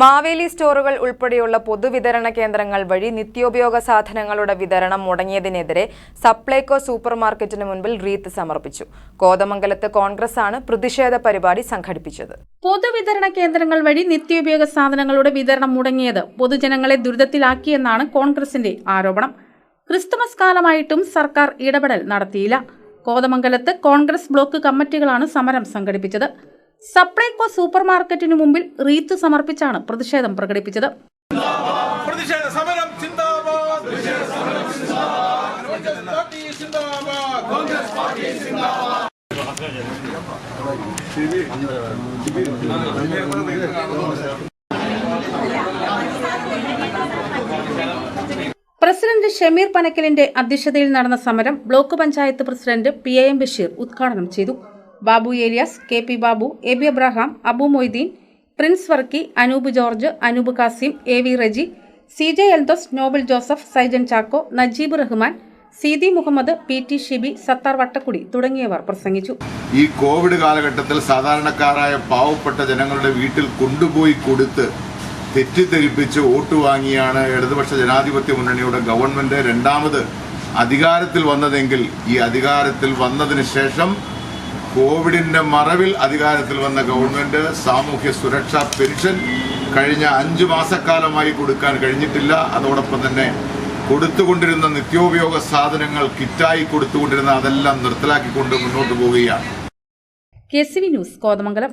മാവേലി സ്റ്റോറുകൾ ഉൾപ്പെടെയുള്ള പൊതുവിതരണ കേന്ദ്രങ്ങൾ വഴി നിത്യോപയോഗ സാധനങ്ങളുടെ വിതരണം മുടങ്ങിയതിനെതിരെ സപ്ലൈകോ സൂപ്പർമാർക്കറ്റിന് മുൻപിൽ റീത്ത് സമർപ്പിച്ചു. കോതമംഗലത്ത് ആണ് പ്രതിഷേധ പരിപാടി സംഘടിപ്പിച്ചത്. പൊതുവിതരണ കേന്ദ്രങ്ങൾ വഴി നിത്യോപയോഗ സാധനങ്ങളുടെ വിതരണം മുടങ്ങിയത് പൊതുജനങ്ങളെ ദുരിതത്തിലാക്കിയെന്നാണ് കോൺഗ്രസിന്റെ ആരോപണം. ക്രിസ്തുമസ് കാലമായിട്ടും സർക്കാർ ഇടപെടൽ നടത്തിയില്ല. കോതമംഗലത്ത് കോൺഗ്രസ് ബ്ലോക്ക് കമ്മിറ്റികളാണ് സമരം സംഘടിപ്പിച്ചത്. സപ്ലൈകോ സൂപ്പർ മാർക്കറ്റിനു മുമ്പിൽ റീത്ത് സമർപ്പിച്ചാണ് പ്രതിഷേധം പ്രകടിപ്പിച്ചത്. പ്രസിഡന്റ് ഷമീർ പനക്കലിന്റെ അധ്യക്ഷതയിൽ നടന്ന സമരം block panchayat president P A M Basheer ഉദ്ഘാടനം ചെയ്തു. Babu Elias K P Babu A B Abraham Abu Moideen Prince Varkey Anoop George Anoop Kasim A V Reji C J Eldhose Nobel Joseph Saijan Chacko Najeeb Rahman Seethi Muhammad P T Shibi Sathar Vattakkudi തുടങ്ങിയവർ പ്രസംഗിച്ചു. ഈ Covid കാലഘട്ടത്തിൽ സാധാരണക്കാരായ പാവപ്പെട്ട ജനങ്ങളുടെ വീട്ടിൽ കൊണ്ടുപോയി കൊടുത്ത് തെറ്റിദ്ധരിപ്പിച്ച് വോട്ട് വാങ്ങിയാണ് ഇടതുപക്ഷ ജനാധിപത്യ മുന്നണിയുടെ ഗവൺമെന്റ് രണ്ടാമത് അധികാരത്തിൽ വന്നതെങ്കിൽ ഈ അധികാരത്തിൽ വന്നതിന് ശേഷം കോവിഡിന്റെ മറവിൽ അധികാരത്തിൽ വന്ന ഗവൺമെന്റ് സാമൂഹ്യ സുരക്ഷാ പെൻഷൻ കഴിഞ്ഞ അഞ്ചു മാസക്കാലമായി കൊടുക്കാൻ കഴിഞ്ഞിട്ടില്ല. അതോടൊപ്പം തന്നെ കൊടുത്തുകൊണ്ടിരുന്ന നിത്യോപയോഗ സാധനങ്ങൾ കിറ്റായി കൊടുത്തുകൊണ്ടിരുന്ന അതെല്ലാം നിർത്തലാക്കിക്കൊണ്ട് മുന്നോട്ട് പോവുകയാണ്. ന്യൂസ് കോതമംഗലം.